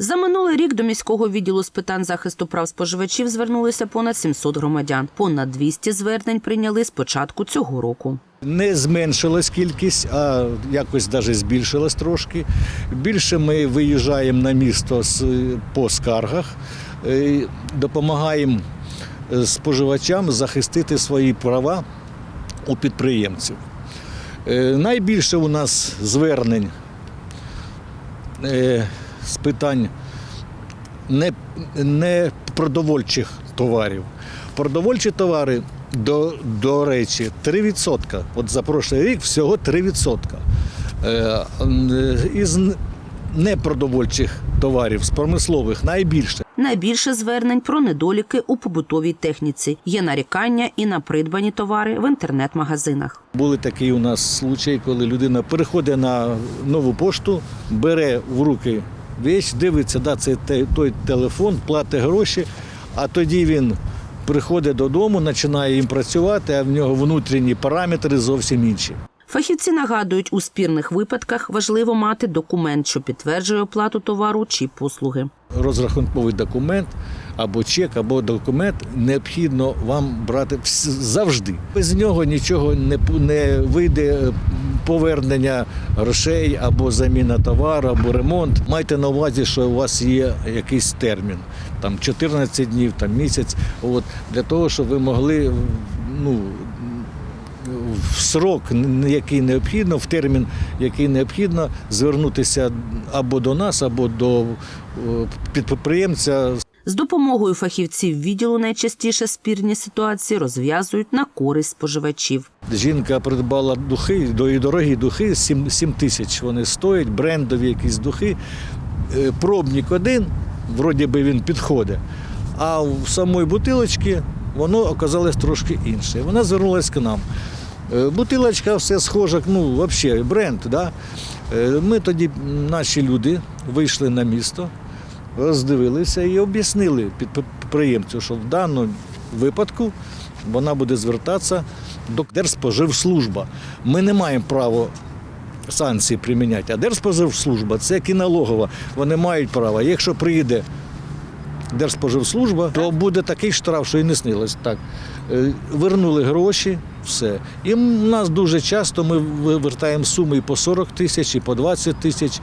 За минулий рік до міського відділу з питань захисту прав споживачів звернулися понад 700 громадян. Понад 200 звернень прийняли з початку цього року. Не зменшилась кількість, а якось навіть збільшилась трошки. Більше ми виїжджаємо на місто по скаргах, е, допомагаємо е, споживачам захистити свої права у підприємців. Е, Найбільше у нас звернень з питань не, не продовольчих товарів. Продовольчі товари, до, до речі, 3%. От за прошлий рік всього 3%. Е, із непродовольчих товарів, з промислових найбільше. Найбільше звернень про недоліки у побутовій техніці. Є нарікання і на придбані товари в інтернет-магазинах. Були такі у нас случаї, коли людина переходить на нову пошту, бере в руки вещь, дивиться, да, це той телефон, платить гроші, а тоді він приходить додому, починає їм працювати, а в нього внутрішні параметри зовсім інші. Фахівці нагадують, у спірних випадках важливо мати документ, що підтверджує оплату товару чи послуги. Розрахунковий документ або чек, або документ необхідно вам брати завжди. Без нього нічого не, не вийде повернення грошей або заміна товару, або ремонт. Майте на увазі, що у вас є якийсь термін, там 14 днів, там місяць. От для того, щоб ви могли ну. В срок, який необхідно, в термін, який необхідно, звернутися або до нас, або до е, підприємця З допомогою фахівців відділу найчастіше спірні ситуації розв'язують на користь споживачів. Жінка придбала духи, дорогі духи, 7, 7 тисяч вони стоять, брендові якісь духи. Е, Пробник один, вроді би він підходить, а в самої бутилочці воно оказалось трошки інше. Вона звернулася к нам. Е, Бутилочка все схожа, ну, взагалі, бренд. Да? Е, Ми тоді, наші люди, вийшли на місто, роздивилися і об'яснили підприємцю, що в даному випадку вона буде звертатися до Держспоживслужба. Ми не маємо права санкції приміняти, а Держспоживслужба це кіналогова. Вони мають право. Якщо приїде Держспоживслужба, то буде такий штраф, що і не снилось. Так. Е, Вернули гроші, все. І в нас дуже часто ми вивертаємо суми і по 40 тисяч, і по 20 тисяч,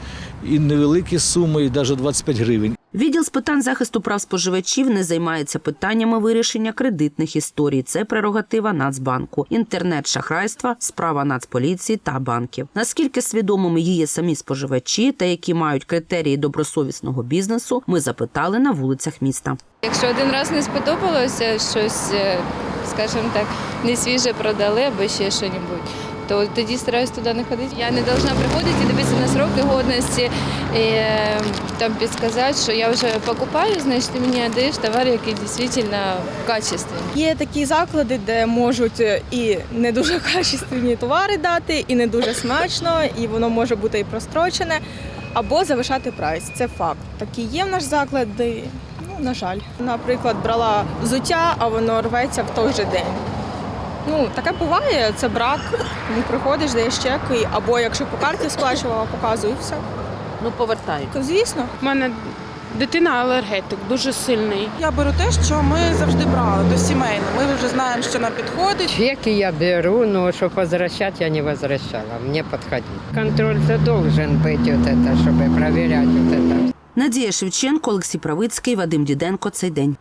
і невеликі суми, і навіть 25 гривень. Відділ з питань захисту прав споживачів не займається питаннями вирішення кредитних історій. Це прерогатива Нацбанку, інтернет-шахрайства, справа Нацполіції та банків. Наскільки свідомими є самі споживачі та які мають критерії добросовісного бізнесу, ми запитали на вулицях міста. Якщо один раз не сподобалося щось, е, скажімо так, не свіже продали або ще щось, то тоді стараюсь туди не ходити. Я не повинна приходити дивитися на сроки годності і е, там підказати, що я вже покупаю, значить мені даєш товар, який дійсно качественний. Є такі заклади, де можуть е, і не дуже качественні товари дати, і не дуже смачно, і воно може бути і прострочене, або завишати прайс. Це факт. Такі є в наш заклади. Ну, на жаль. Наприклад, брала взуття, а воно рветься в той же день. Ну, таке буває, це брак. Ну, приходиш, даєш чек, і- або якщо по карті сплачувала, показую і все. Ну повертають. Звісно. У мене дитина алергетик, дуже сильний. Я беру те, що ми завжди брали, то сімейне. Ми вже знаємо, що нам підходить. Чеки я беру, но чтобы возвращать я не возвращала. Мне подходить. Контроль-то должен быть вот это, чтобы проверять вот это. Надія Шевченко, Олексій Правицький, Вадим Діденко. Цей день.